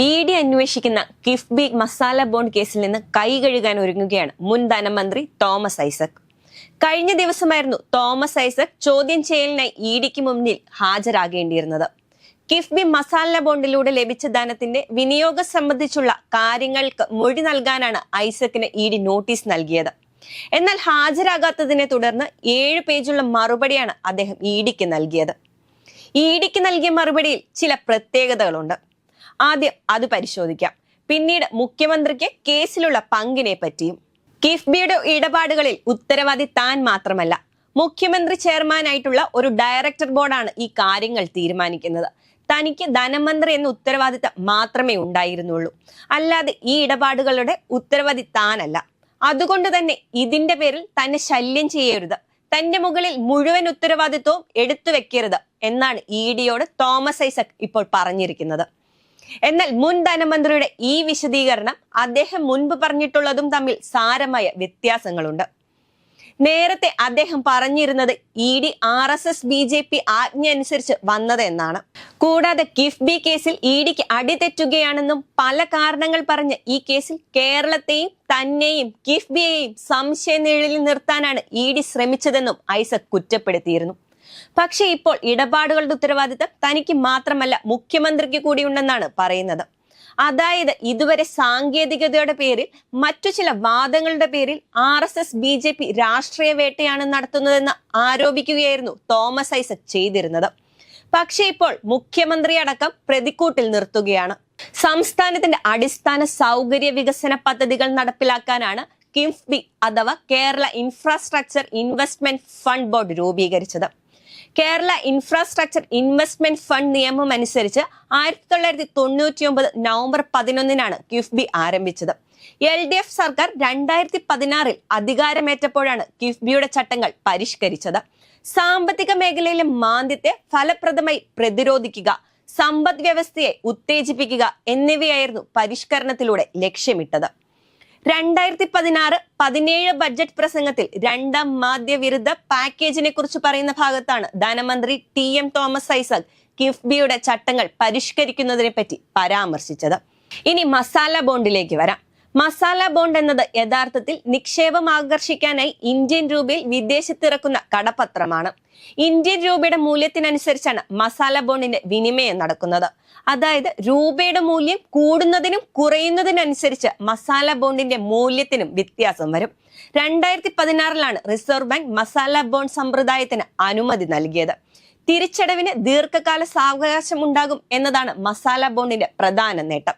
E D അന്വേഷിക്കുന്ന KIIFB masala bond കേസിൽ നിന്ന് കൈകഴുകാൻ ഒരുങ്ങുകയാണ് മുൻ ധനമന്ത്രി തോമസ് ഐസക്. കഴിഞ്ഞ ദിവസമായിരുന്നു തോമസ് ഐസക് ചോദ്യം ചെയ്യലിനായി ഇ ഡിക്ക് മുന്നിൽ ഹാജരാകേണ്ടിയിരുന്നത്. കിഫ്ബി മസാല ബോണ്ടിലൂടെ ലഭിച്ച ധനത്തിന്റെ വിനിയോഗം സംബന്ധിച്ചുള്ള കാര്യങ്ങൾക്ക് മൊഴി നൽകാനാണ് ഐസക്കിന് ഇ ഡി നോട്ടീസ് നൽകിയത്. എന്നാൽ ഹാജരാകാത്തതിനെ തുടർന്ന് ഏഴ് പേജുള്ള മറുപടിയാണ് അദ്ദേഹം ഇ ഡിക്ക് നൽകിയത്. ഇ ഡിക്ക് നൽകിയ മറുപടിയിൽ ചില പ്രത്യേകതകളുണ്ട്. ആദ്യം അത് പരിശോധിക്കാം. പിന്നീട് മുഖ്യമന്ത്രിക്ക് കേസിലുള്ള പങ്കിനെ പറ്റിയും കിഫ്ബിയുടെ ഇടപാടുകളിൽ ഉത്തരവാദി താൻ മാത്രമല്ല മുഖ്യമന്ത്രി ചെയർമാനായിട്ടുള്ള ഒരു ഡയറക്ടർ ബോർഡാണ് ഈ കാര്യങ്ങൾ തീരുമാനിക്കുന്നത്. തനിക്ക് ധനമന്ത്രി എന്ന ഉത്തരവാദിത്തം മാത്രമേ ഉണ്ടായിരുന്നുള്ളൂ. അല്ലാതെ ഈ ഇടപാടുകളുടെ ഉത്തരവാദി താനല്ല. അതുകൊണ്ട് തന്നെ ഇതിന്റെ പേരിൽ തന്നെ ശല്യം ചെയ്യരുത്. തന്റെ മുകളിൽ മുഴുവൻ ഉത്തരവാദിത്വവും എടുത്തു വെക്കരുത് എന്നാണ് ഇ ഡിയോട് തോമസ് ഐസക് ഇപ്പോൾ പറഞ്ഞിരിക്കുന്നത്. എന്നാൽ മുൻ ധനമന്ത്രിയുടെ ഈ വിശദീകരണം അദ്ദേഹം മുൻപ് പറഞ്ഞിട്ടുള്ളതും തമ്മിൽ സാരമായ വ്യത്യാസങ്ങളുണ്ട്. നേരത്തെ അദ്ദേഹം പറഞ്ഞിരുന്നത് E D R S S B J P ആജ്ഞ അനുസരിച്ച് വന്നത് എന്നാണ്. കൂടാതെ കിഫ്ബി കേസിൽ ഇ ഡിക്ക് അടിതെറ്റുകയാണെന്നും പല കാരണങ്ങൾ പറഞ്ഞ് ഈ കേസിൽ കേരളത്തെയും തന്നെയും കിഫ്ബിയെയും സംശയ നിഴലിൽ നിർത്താനാണ് ഇ ഡി ശ്രമിച്ചതെന്നും ഐസക് കുറ്റപ്പെടുത്തിയിരുന്നു. പക്ഷേ ഇപ്പോൾ ഇടപാടുകളുടെ ഉത്തരവാദിത്തം തനിക്ക് മാത്രമല്ല മുഖ്യമന്ത്രിക്ക് കൂടിയുണ്ടെന്നാണ് പറയുന്നത്. അതായത് ഇതുവരെ സാങ്കേതികതയുടെ പേരിൽ മറ്റു ചില വാദങ്ങളുടെ പേരിൽ R S S B J P രാഷ്ട്രീയ വേട്ടയാണ് നടത്തുന്നതെന്ന് ആരോപിക്കുകയായിരുന്നു തോമസ് ഐസക് ചെയ്തിരുന്നത്. പക്ഷേ ഇപ്പോൾ മുഖ്യമന്ത്രി അടക്കം പ്രതിക്കൂട്ടിൽ നിർത്തുകയാണ്. സംസ്ഥാനത്തിന്റെ അടിസ്ഥാന സൗകര്യ വികസന പദ്ധതികൾ നടപ്പിലാക്കാനാണ് കിംഫ്ബി അഥവാ Kerala infrastructure investment fund board രൂപീകരിച്ചത്. കേരള ഇൻഫ്രാസ്ട്രക്ചർ ഇൻവെസ്റ്റ്മെന്റ് ഫണ്ട് നിയമം അനുസരിച്ച് ആയിരത്തി തൊള്ളായിരത്തി തൊണ്ണൂറ്റി ഒമ്പത് നവംബർ പതിനൊന്നിനാണ് കിഫ്ബി ആരംഭിച്ചത്. എൽ ഡി എഫ് സർക്കാർ രണ്ടായിരത്തി പതിനാറിൽ അധികാരമേറ്റപ്പോഴാണ് കിഫ്ബിയുടെ ചട്ടങ്ങൾ പരിഷ്കരിച്ചത്. സാമ്പത്തിക മേഖലയിലെ മാന്ദ്യത്തെ ഫലപ്രദമായി പ്രതിരോധിക്കുക സമ്പദ് വ്യവസ്ഥയെ ഉത്തേജിപ്പിക്കുക എന്നിവയായിരുന്നു പരിഷ്കരണത്തിലൂടെ ലക്ഷ്യമിട്ടത്. രണ്ടായിരത്തി പതിനാറ് പതിനേഴ് ബഡ്ജറ്റ് പ്രസംഗത്തിൽ രണ്ടാം മാധ്യവിരുദ്ധ പാക്കേജിനെ കുറിച്ച് പറയുന്ന ഭാഗത്താണ് ധനമന്ത്രി ടി എം തോമസ് ഐസക് കിഫ്ബിയുടെ ചട്ടങ്ങൾ പരിഷ്കരിക്കുന്നതിനെ പറ്റി പരാമർശിച്ചത്. ഇനി മസാല ബോണ്ടിലേക്ക് വരാം. മസാല ബോണ്ട് എന്നത് യഥാർത്ഥത്തിൽ നിക്ഷേപം ആകർഷിക്കാനായി ഇന്ത്യൻ രൂപയിൽ വിദേശത്തിറക്കുന്ന കടപത്രമാണ്. ഇന്ത്യൻ രൂപയുടെ മൂല്യത്തിനനുസരിച്ചാണ് മസാല ബോണ്ടിന്റെ വിനിമയം നടക്കുന്നത്. അതായത് രൂപയുടെ മൂല്യം കൂടുന്നതിനും കുറയുന്നതിനനുസരിച്ച് മസാല ബോണ്ടിന്റെ മൂല്യത്തിനും വ്യത്യാസം വരും. രണ്ടായിരത്തി പതിനാറിലാണ് റിസർവ് ബാങ്ക് മസാല ബോണ്ട് സമ്പ്രദായത്തിന് അനുമതി നൽകിയത്. തിരിച്ചടവിന് ദീർഘകാല സാവകാശം ഉണ്ടാകും എന്നതാണ് മസാല ബോണ്ടിന്റെ പ്രധാന നേട്ടം.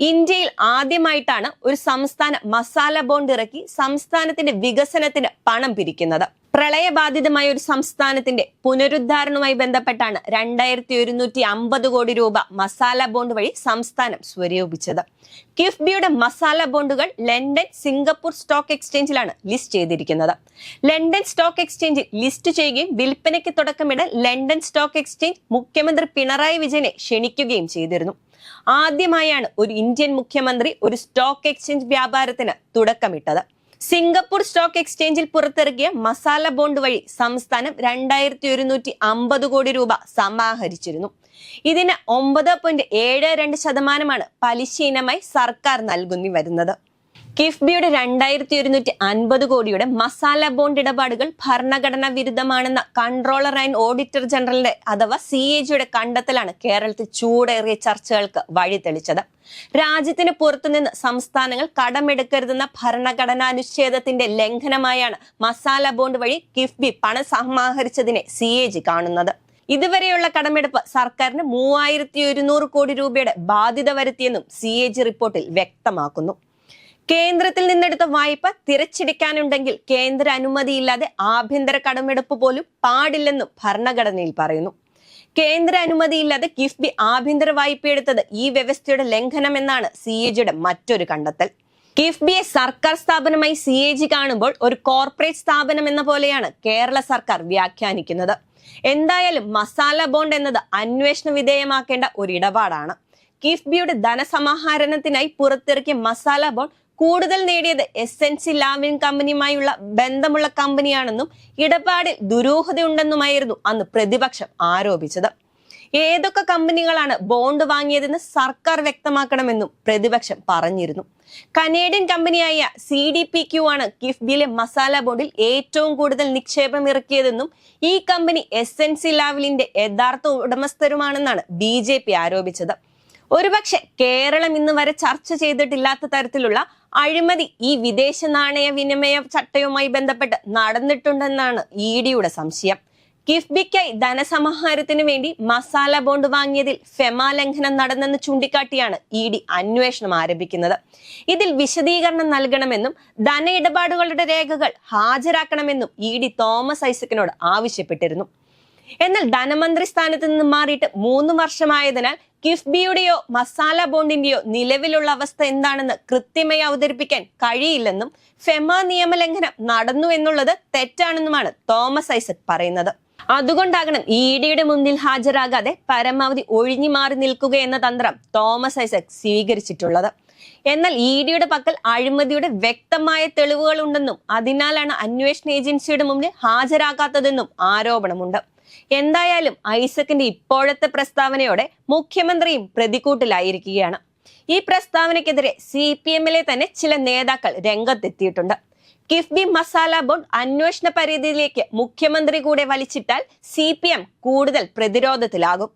ഇന്ത്യയിൽ ആദ്യമായിട്ടാണ് ഒരു സംസ്ഥാന മസാല ബോണ്ട് ഇറക്കി സംസ്ഥാനത്തിന്റെ വികസനത്തിന് പണം പിരിക്കുന്നത്. പ്രളയബാധിതമായ ഒരു സംസ്ഥാനത്തിന്റെ പുനരുദ്ധാരണവുമായി ബന്ധപ്പെട്ടാണ് രണ്ടായിരത്തി ഒരുന്നൂറ്റി അമ്പത് കോടി രൂപ മസാല ബോണ്ട് വഴി സംസ്ഥാനം സ്വരൂപിച്ചത്. കിഫ്ബിയുടെ മസാല ബോണ്ടുകൾ ലണ്ടൻ സിംഗപ്പൂർ സ്റ്റോക്ക് എക്സ്ചേഞ്ചിലാണ് ലിസ്റ്റ് ചെയ്തിരിക്കുന്നത്. ലണ്ടൻ സ്റ്റോക്ക് എക്സ്ചേഞ്ചിൽ ലിസ്റ്റ് ചെയ്യുകയും വിൽപ്പനയ്ക്ക് തുടക്കമിടാൻ ലണ്ടൻ സ്റ്റോക്ക് എക്സ്ചേഞ്ച് മുഖ്യമന്ത്രി പിണറായി വിജയനെ ക്ഷണിക്കുകയും ചെയ്തിരുന്നു. ആദ്യമായാണ് ഒരു ഇന്ത്യൻ മുഖ്യമന്ത്രി ഒരു സ്റ്റോക്ക് എക്സ്ചേഞ്ച് വ്യാപാരത്തിന് തുടക്കമിട്ടത്. സിംഗപ്പൂർ സ്റ്റോക്ക് എക്സ്ചേഞ്ചിൽ പുറത്തിറക്കിയ മസാല ബോണ്ട് വഴി സംസ്ഥാനം രണ്ടായിരത്തി ഒരുന്നൂറ്റി അമ്പത് കോടി രൂപ സമാഹരിച്ചിരുന്നു. ഇതിന് ഒമ്പത് പോയിന്റ് ഏഴ് രണ്ട് ശതമാനമാണ് പലിശ ഇനമായി സർക്കാർ നൽകുന്നി വരുന്നത്. കിഫ്ബിയുടെ രണ്ടായിരത്തി ഒരുന്നൂറ്റി അൻപത് കോടിയുടെ മസാല ബോണ്ട് ഇടപാടുകൾ ഭരണഘടനാ വിരുദ്ധമാണെന്ന കൺട്രോളർ ആൻഡ് ഓഡിറ്റർ ജനറലിന്റെ അഥവാ സി എ ജിയുടെ കണ്ടെത്തലാണ് കേരളത്തിൽ ചൂടേറിയ ചർച്ചകൾക്ക് വഴി തെളിച്ചത് രാജ്യത്തിന് പുറത്തുനിന്ന് സംസ്ഥാനങ്ങൾ കടമെടുക്കരുതെന്ന ഭരണഘടനാനുച്ഛേദത്തിന്റെ ലംഘനമായാണ് മസാല ബോണ്ട് വഴി കിഫ്ബി പണം സമാഹരിച്ചതിനെ സി എ ജി കാണുന്നത്. ഇതുവരെയുള്ള കടമെടുപ്പ് സർക്കാരിന് മൂവായിരത്തി ഒരുന്നൂറ് കോടി രൂപയുടെ ബാധ്യത വരുത്തിയെന്നും സി എ ജി റിപ്പോർട്ടിൽ വ്യക്തമാക്കുന്നു. കേന്ദ്രത്തിൽ നിന്നെടുത്ത വായ്പ തിരച്ചിടിക്കാനുണ്ടെങ്കിൽ കേന്ദ്ര അനുമതിയില്ലാതെ ആഭ്യന്തര കടമെടുപ്പ് പോലും പാടില്ലെന്നും ഭരണഘടനയിൽ പറയുന്നു. കേന്ദ്ര അനുമതിയില്ലാതെ കിഫ്ബി ആഭ്യന്തര വായ്പ എടുത്തത് ഈ വ്യവസ്ഥയുടെ ലംഘനമെന്നാണ് സി എ ജിയുടെ മറ്റൊരു കണ്ടെത്തൽ. കിഫ്ബിയെ സർക്കാർ സ്ഥാപനമായി സി എ ജി കാണുമ്പോൾ ഒരു കോർപ്പറേറ്റ് സ്ഥാപനം എന്ന പോലെയാണ് കേരള സർക്കാർ വ്യാഖ്യാനിക്കുന്നത്. എന്തായാലും മസാല ബോണ്ട് എന്നത് അന്വേഷണ വിധേയമാക്കേണ്ട ഒരു ഇടപാടാണ്. കിഫ്ബിയുടെ ധനസമാഹരണത്തിനായി പുറത്തിറക്കിയ മസാല ബോണ്ട് കൂടുതൽ നേടിയത് എസ് എൻ സി ലാവിൻ കമ്പനിയുമായുള്ള ബന്ധമുള്ള കമ്പനിയാണെന്നും ഇടപാടിൽ ദുരൂഹതയുണ്ടെന്നുമായിരുന്നു അന്ന് പ്രതിപക്ഷം ആരോപിച്ചത്. ഏതൊക്കെ കമ്പനികളാണ് ബോണ്ട് വാങ്ങിയതെന്ന് സർക്കാർ വ്യക്തമാക്കണമെന്നും പ്രതിപക്ഷം പറഞ്ഞിരുന്നു. കനേഡിയൻ കമ്പനിയായ സി ഡി പി ക്യു ആണ് കിഫ്ബിയിലെ മസാല ബോണ്ടിൽ ഏറ്റവും കൂടുതൽ നിക്ഷേപം ഇറക്കിയതെന്നും ഈ കമ്പനി എസ് എൻ സി ലാവലിന്റെ യഥാർത്ഥ ഉടമസ്ഥരുമാണെന്നാണ് ബി ജെ പി ആരോപിച്ചത്. ഒരുപക്ഷെ കേരളം ഇന്ന് വരെ ചർച്ച ചെയ്തിട്ടില്ലാത്ത തരത്തിലുള്ള അഴിമതി ഈ വിദേശ നാണയ വിനിമയ ചട്ടയുമായി ബന്ധപ്പെട്ട് നടന്നിട്ടുണ്ടെന്നാണ് ഇ ഡിയുടെ സംശയം. കിഫ്ബിക്കായി ധനസമാഹാരത്തിനു വേണ്ടി മസാല ബോണ്ട് വാങ്ങിയതിൽ ഫെമ ലംഘനം നടന്നെന്ന് ചൂണ്ടിക്കാട്ടിയാണ് ഇ ഡി അന്വേഷണം ആരംഭിക്കുന്നത്. ഇതിൽ വിശദീകരണം നൽകണമെന്നും ധന ഇടപാടുകളുടെ രേഖകൾ ഹാജരാക്കണമെന്നും ഇ ഡി തോമസ് ഐസക്കിനോട് ആവശ്യപ്പെട്ടിരുന്നു. എന്നാൽ ധനമന്ത്രി സ്ഥാനത്ത് നിന്ന് മാറിയിട്ട് മൂന്ന് വർഷമായതിനാൽ കിഫ്ബിയുടെയോ മസാല ബോണ്ടിന്റെയോ നിലവിലുള്ള അവസ്ഥ എന്താണെന്ന് കൃത്യമായി അവതരിപ്പിക്കാൻ കഴിയില്ലെന്നും ഫെമ നിയമലംഘനം നടന്നു എന്നുള്ളത് തെറ്റാണെന്നുമാണ് തോമസ് ഐസക് പറയുന്നത്. അതുകൊണ്ടാകണം ഇ ഡിയുടെ മുന്നിൽ ഹാജരാകാതെ പരമാവധി ഒഴിഞ്ഞു മാറി നിൽക്കുക എന്ന തന്ത്രം തോമസ് ഐസക് സ്വീകരിച്ചിട്ടുള്ളത്. എന്നാൽ ഇ ഡിയുടെ പക്കൽ അഴിമതിയുടെ വ്യക്തമായ തെളിവുകൾ ഉണ്ടെന്നും അതിനാലാണ് അന്വേഷണ ഏജൻസിയുടെ മുന്നിൽ ഹാജരാകാത്തതെന്നും ആരോപണമുണ്ട്. എന്തായാലും ഐസക്കിന്റെ ഇപ്പോഴത്തെ പ്രസ്താവനയോടെ മുഖ്യമന്ത്രിയും പ്രതിക്കൂട്ടിലായിരിക്കുകയാണ്. ഈ പ്രസ്താവനയ്ക്കെതിരെ സി പി എമ്മിലെ തന്നെ ചില നേതാക്കൾ രംഗത്തെത്തിയിട്ടുണ്ട്. കിഫ്ബി മസാല ബോണ്ട് അന്വേഷണ പരിധിയിലേക്ക് മുഖ്യമന്ത്രി കൂടെ വലിച്ചിട്ടാൽ സി കൂടുതൽ പ്രതിരോധത്തിലാകും.